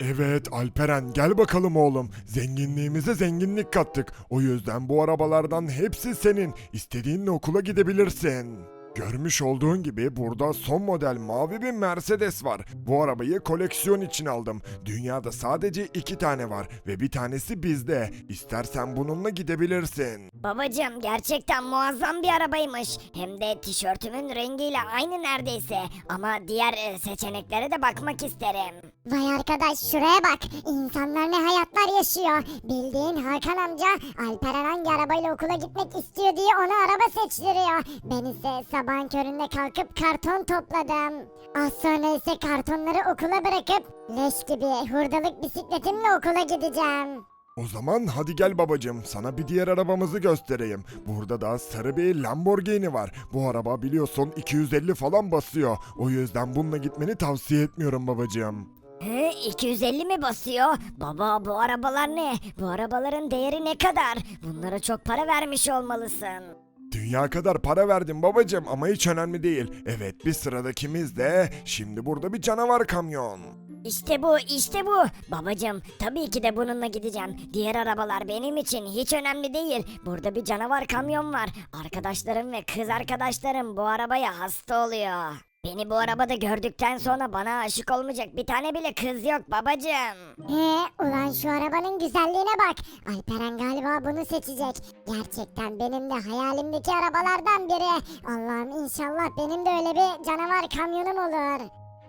Evet Alperen gel bakalım oğlum. Zenginliğimize zenginlik kattık. O yüzden bu arabalardan hepsi senin. İstediğin okula gidebilirsin. Görmüş olduğun gibi burada son model mavi bir Mercedes var. Bu arabayı koleksiyon için aldım. Dünyada sadece iki tane var ve bir tanesi bizde. İstersen bununla gidebilirsin. Babacım gerçekten muazzam bir arabaymış. Hem de tişörtümün rengiyle aynı neredeyse. Ama diğer e, seçeneklere de bakmak isterim. Vay arkadaş şuraya bak. İnsanlar ne hayatlar yaşıyor. Bildiğin Hakan amca Alperen hangi arabayla okula gitmek istiyor diye ona araba seçtiriyor. Ben ise sabahın köründe kalkıp karton topladım. Az sonra ise kartonları okula bırakıp leş gibi hurdalık bisikletimle okula gideceğim. O zaman hadi gel babacım sana bir diğer arabamızı göstereyim. Burada da sarı bir Lamborghini var. Bu araba biliyorsun 250 falan basıyor. O yüzden bununla gitmeni tavsiye etmiyorum babacığım. He, 250 mi basıyor? Baba bu arabalar ne? Bu arabaların değeri ne kadar? Bunlara çok para vermiş olmalısın. Dünya kadar para verdim babacığım ama hiç önemli değil. Evet bir sıradakimiz de şimdi burada bir canavar kamyon. İşte bu, işte bu. Babacım, tabii ki de bununla gideceğim. Diğer arabalar benim için hiç önemli değil. Burada bir canavar kamyon var. Arkadaşlarım ve kız arkadaşlarım bu arabaya hasta oluyor. Beni bu arabada gördükten sonra bana aşık olmayacak bir tane bile kız yok babacım. He, ulan şu arabanın güzelliğine bak. Alperen galiba bunu seçecek. Gerçekten benim de hayalimdeki arabalardan biri. Allah'ım inşallah benim de öyle bir canavar kamyonum olur.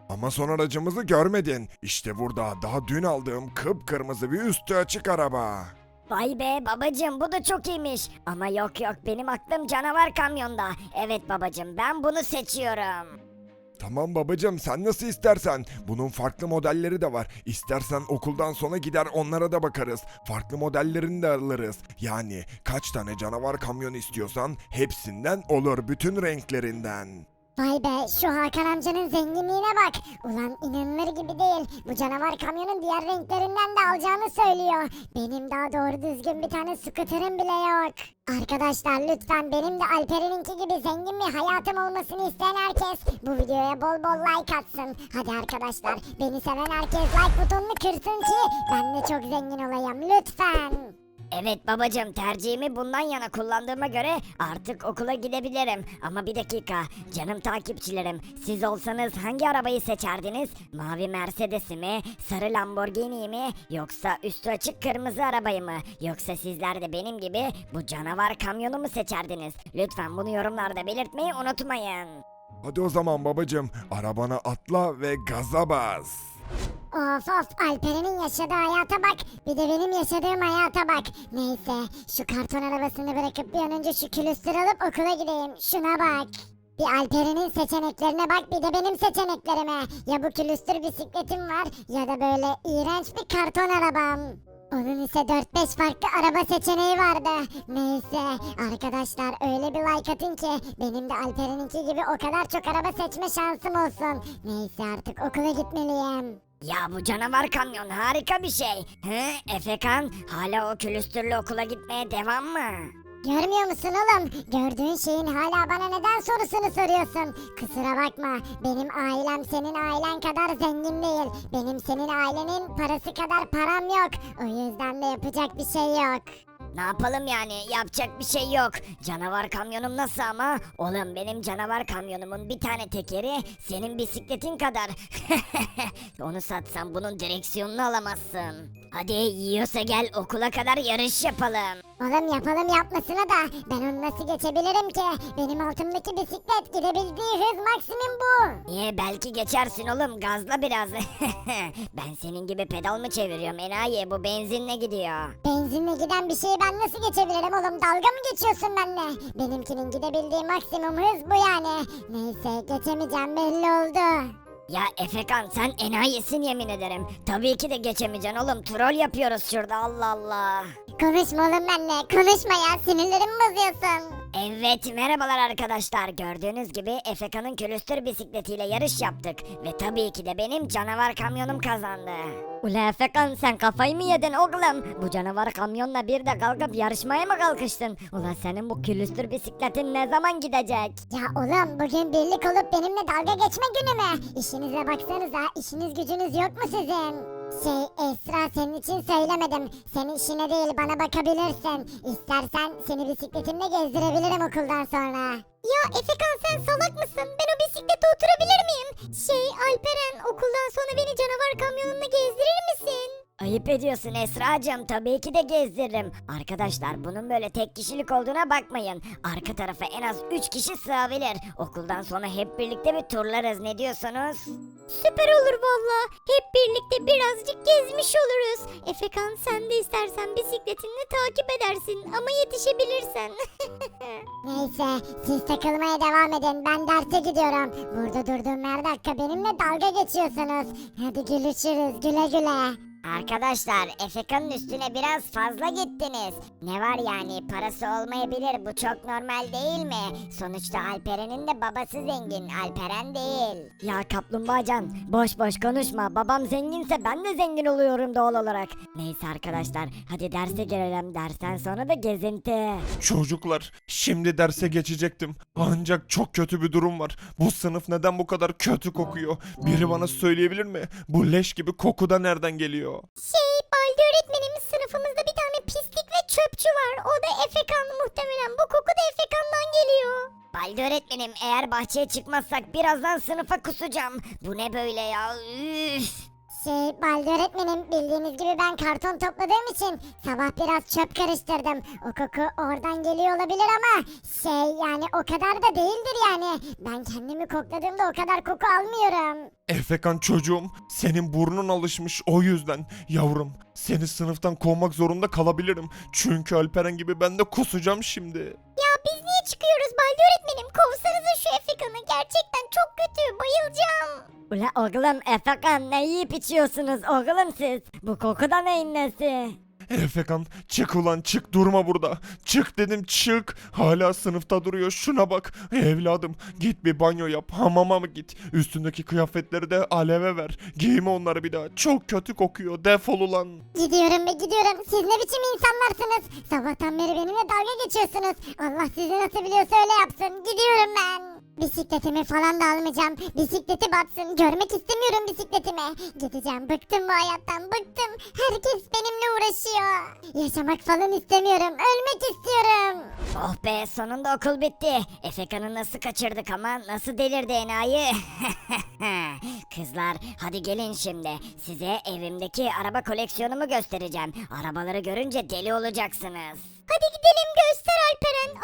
Ama son aracımızı görmedin. İşte burada daha dün aldığım kıpkırmızı bir üstü açık araba. Vay be babacım bu da çok iyiymiş. Ama yok yok benim aklım canavar kamyonda. Evet babacım ben bunu seçiyorum. Tamam babacığım sen nasıl istersen. Bunun farklı modelleri de var. İstersen okuldan sonra gider onlara da bakarız. Farklı modellerini de alırız. Yani kaç tane canavar kamyon istiyorsan hepsinden olur bütün renklerinden. Vay be şu Hakan amcanın zenginliğine bak. Ulan inanılır gibi değil. Bu canavar kamyonun diğer renklerinden de alacağını söylüyor. Benim daha doğru düzgün bir tane scooter'ım bile yok. Arkadaşlar lütfen benim de Alper'inki gibi zengin bir hayatım olmasını isteyen herkes bu videoya bol bol like atsın. Hadi arkadaşlar beni seven herkes like butonunu kırsın ki ben de çok zengin olayım lütfen. Evet babacım tercihimi bundan yana kullandığıma göre artık okula gidebilirim. Ama bir dakika canım takipçilerim siz olsanız hangi arabayı seçerdiniz? Mavi Mercedes'i mi? Sarı Lamborghini'yi mi? Yoksa üstü açık kırmızı arabayı mı? Yoksa sizler de benim gibi bu canavar kamyonu mu seçerdiniz? Lütfen bunu yorumlarda belirtmeyi unutmayın. Hadi o zaman babacığım arabana atla ve gaza bas. Of of Alperen'in yaşadığı hayata bak bir de benim yaşadığım hayata bak. Neyse şu karton arabasını bırakıp bir an önce şu külüstür alıp okula gideyim. Şuna bak. Bir Alperen'in seçeneklerine bak bir de benim seçeneklerime. Ya bu külüstür bisikletim var ya da böyle iğrenç bir karton arabam. Onun ise 4-5 farklı araba seçeneği vardı. Neyse arkadaşlar öyle bir like atın ki benim de Alperen'inki gibi o kadar çok araba seçme şansım olsun. Neyse artık okula gitmeliyim. Ya bu canavar kamyon harika bir şey. He Efekan hala o külüstürlü okula gitmeye devam mı? Görmüyor musun oğlum? Gördüğün şeyin hala bana neden sorusunu soruyorsun? Kusura bakma. Benim ailem senin ailen kadar zengin değil. Benim senin ailenin parası kadar param yok. O yüzden de yapacak bir şey yok. Ne yapalım yani yapacak bir şey yok. Canavar kamyonum nasıl ama? Oğlum benim canavar kamyonumun bir tane tekeri senin bisikletin kadar. Onu satsam bunun direksiyonunu alamazsın. Hadi yiyorsa gel okula kadar yarış yapalım. Oğlum yapalım yapmasına da ben onu nasıl geçebilirim ki? Benim altımdaki bisiklet gidebildiği hız maksimum bu. Niye belki geçersin oğlum gazla biraz. ben senin gibi pedal mı çeviriyorum enayi bu benzinle gidiyor. Benzinle giden bir şeyi ben nasıl geçebilirim oğlum? Dalga mı geçiyorsun benimle? Benimkinin gidebildiği maksimum hız bu yani. Neyse geçemeyeceğim belli oldu. Ya Efekan sen enayisin yemin ederim. Tabii ki de geçemeyeceksin oğlum. Troll yapıyoruz şurada Allah Allah. Konuşma oğlum benimle. Konuşma ya sinirlerimi bozuyorsun. Evet merhabalar arkadaşlar. Gördüğünüz gibi Efekan'ın külüstür bisikletiyle yarış yaptık. Ve tabii ki de benim canavar kamyonum kazandı. Ula Efekan sen kafayı mı yedin oğlum? Bu canavar kamyonla bir de kalkıp yarışmaya mı kalkıştın? Ula senin bu külüstür bisikletin ne zaman gidecek? Ya oğlum bugün birlik olup benimle dalga geçme günü mü? İşinize baksanıza işiniz gücünüz yok mu sizin? Şey Esra senin için söylemedim. Senin işine değil bana bakabilirsin. İstersen seni bisikletimle gezdirebilirim okuldan sonra. Ya Efekan sen salak mısın? Ben o bisiklete oturabilir miyim? Şey Alperen okuldan sonra beni canavar kamyonunda gezdirir misin? Ayıp ediyorsun Esra'cığım tabii ki de gezdiririm. Arkadaşlar bunun böyle tek kişilik olduğuna bakmayın. Arka tarafa en az 3 kişi sığabilir. Okuldan sonra hep birlikte bir turlarız ne diyorsunuz? Süper olur valla. Hep birlikte birazcık gezmiş oluruz. Efekan sen de istersen bisikletinle takip edersin ama yetişebilirsen. Neyse siz takılmaya devam edin. Ben derse gidiyorum. Burada durduğum her dakika benimle dalga geçiyorsunuz. Hadi görüşürüz güle güle. Arkadaşlar Efeka'nın üstüne biraz fazla gittiniz. Ne var yani parası olmayabilir bu çok normal değil mi? Sonuçta Alperen'in de babası zengin Alperen değil. Ya kaplumbağacan boş boş konuşma babam zenginse ben de zengin oluyorum doğal olarak. Neyse arkadaşlar hadi derse girelim dersten sonra da gezinti. Çocuklar, şimdi derse geçecektim. Ancak çok kötü bir durum var. Bu sınıf neden bu kadar kötü kokuyor? Biri bana söyleyebilir mi? Bu leş gibi koku da nereden geliyor? Şey Baldi öğretmenim sınıfımızda bir tane pislik ve çöpçü var. O da Efekan muhtemelen. Bu koku da Efekan'dan geliyor. Baldi öğretmenim eğer bahçeye çıkmazsak birazdan sınıfa kusacağım. Bu ne böyle ya üf. Şey Baldi öğretmenim bildiğiniz gibi ben karton topladığım için sabah biraz çöp karıştırdım. O koku oradan geliyor olabilir ama şey yani o kadar da değildir yani. Ben kendimi kokladığımda o kadar koku almıyorum. Efekan çocuğum, senin burnun alışmış o yüzden. Yavrum, seni sınıftan kovmak zorunda kalabilirim. Çünkü Alperen gibi ben de kusacağım şimdi. Çıkıyoruz Baldi öğretmenim? Kovsanıza şu Efekan'ı gerçekten çok kötü bayılacağım. Ula oğlum Efekan ne yiyip içiyorsunuz oğlum siz? Bu koku da neyin nesi? Efekan, çık ulan çık durma burada. Çık dedim çık. Hala sınıfta duruyor şuna bak. Evladım git bir banyo yap hamama mı git. Üstündeki kıyafetleri de aleve ver. Giyme onları bir daha. Çok kötü kokuyor defol ulan. Gidiyorum ve gidiyorum. Siz ne biçim insanlarsınız? Sabahtan beri benimle dalga geçiyorsunuz. Allah sizi nasıl biliyorsa öyle yapsın. Gidiyorum ben. Bisikletimi falan da almayacağım. Bisikleti batsın. Görmek istemiyorum bisikletimi. Gideceğim. Bıktım bu hayattan. Bıktım. Herkes benimle uğraşıyor. Yaşamak falan istemiyorum. Ölmek istiyorum. Oh be sonunda okul bitti. Efekan'ı nasıl kaçırdık ama nasıl delirdi enayi. Kızlar hadi gelin şimdi. Size evimdeki araba koleksiyonumu göstereceğim. Arabaları görünce deli olacaksınız. Hadi gidelim Alperen.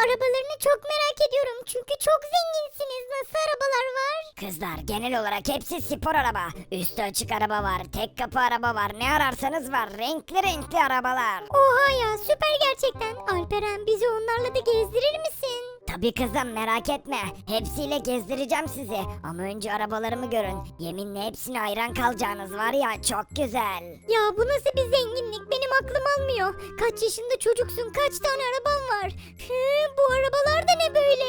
Arabalarını çok merak ediyorum. Çünkü çok zenginsiniz. Nasıl arabalar var? Kızlar genel olarak hepsi spor araba. Üstü açık araba var, tek kapı araba var. Ne ararsanız var. Renkli renkli arabalar. Oha ya süper gerçekten. Alperen bizi onlarla da gezdirir misin? Tabii kızım merak etme. Hepsiyle gezdireceğim sizi. Ama önce arabalarımı görün. Yeminle hepsine hayran kalacağınız var ya çok güzel. Ya bu nasıl bir zenginlik benim aklım almıyor. Kaç yaşında çocuksun kaç tane araban var. Hı, bu arabalar da ne böyle?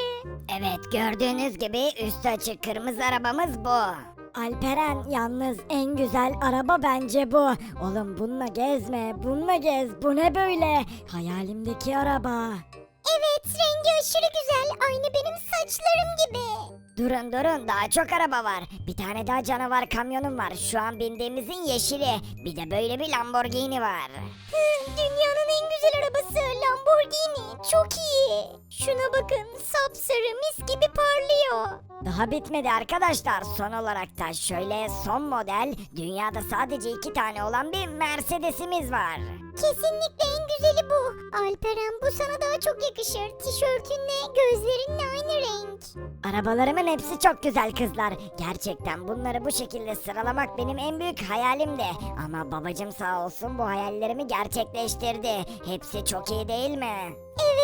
Evet gördüğünüz gibi üstü açık kırmızı arabamız bu. Alperen yalnız en güzel araba bence bu. Oğlum bununla gezme, bununla gez. Bu ne böyle? Hayalimdeki araba. Evet rengi aşırı güzel aynı benim saçlarım gibi. Durun durun daha çok araba var. Bir tane daha canavar kamyonum var. Şu an bindiğimizin yeşili. Bir de böyle bir Lamborghini var. Dünyanın en güzel arabası Lamborghini çok iyi. Şuna bakın sapsarı mis gibi parlıyor. Daha bitmedi arkadaşlar. Son olarak da şöyle son model dünyada sadece iki tane olan bir Mercedes'imiz var. Kesinlikle en güzeli bu. Alperen bu sana daha çok yakışır. Tişörtünle gözlerinle aynı renk. Arabalarımın hepsi çok güzel kızlar. Gerçekten bunları bu şekilde sıralamak benim en büyük hayalimdi. Ama babacım sağ olsun bu hayallerimi gerçekleştirdi. Hepsi çok iyi değil mi?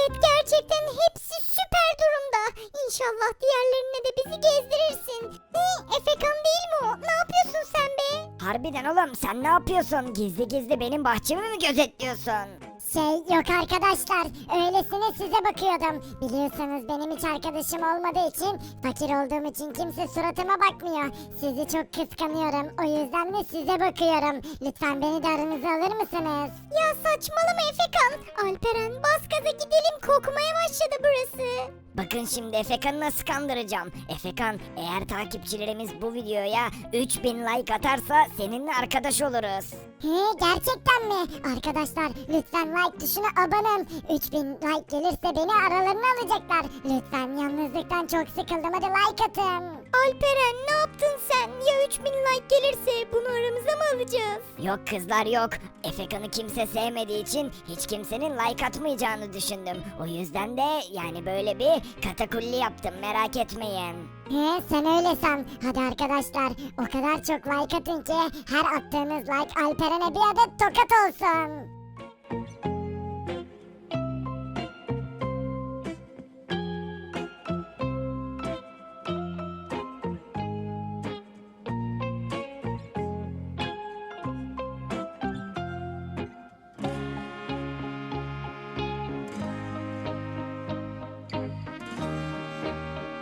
Evet gerçekten hepsi süper durumda. İnşallah diğerlerine de bizi gezdirirsin. Ne? Efekan değil mi o? Ne yapıyorsun sen be? Harbiden oğlum sen ne yapıyorsun? Gizli gizli benim bahçemi mi gözetliyorsun? Şey yok arkadaşlar öylesine size bakıyordum. Biliyorsunuz benim hiç arkadaşım olmadığı için fakir olduğum için kimse suratıma bakmıyor. Sizi çok kıskanıyorum o yüzden de size bakıyorum. Lütfen beni de aranıza alır mısınız? Ya saçmalama Efekan. Alperen bas gaza gidelim kokmaya başladı burası. Bakın şimdi Efekan'ı nasıl kandıracağım. Efekan eğer takipçilerimiz bu videoya 3000 like atarsa seninle arkadaş oluruz. He gerçekten mi? Arkadaşlar lütfen like tuşuna abonun. 3000 like gelirse beni aralarına alacaklar. Lütfen yalnızlıktan çok sıkıldım hadi like atın. Alperen ne yaptın sen? Ya 3000 like gelirse bunu alacağız? Yok kızlar yok. Efekan'ı kimse sevmediği için hiç kimsenin like atmayacağını düşündüm. O yüzden de yani böyle bir katakulli yaptım merak etmeyin. He sen öyle san. Hadi arkadaşlar o kadar çok like atın ki her attığınız like Alperen'e bir adet tokat olsun.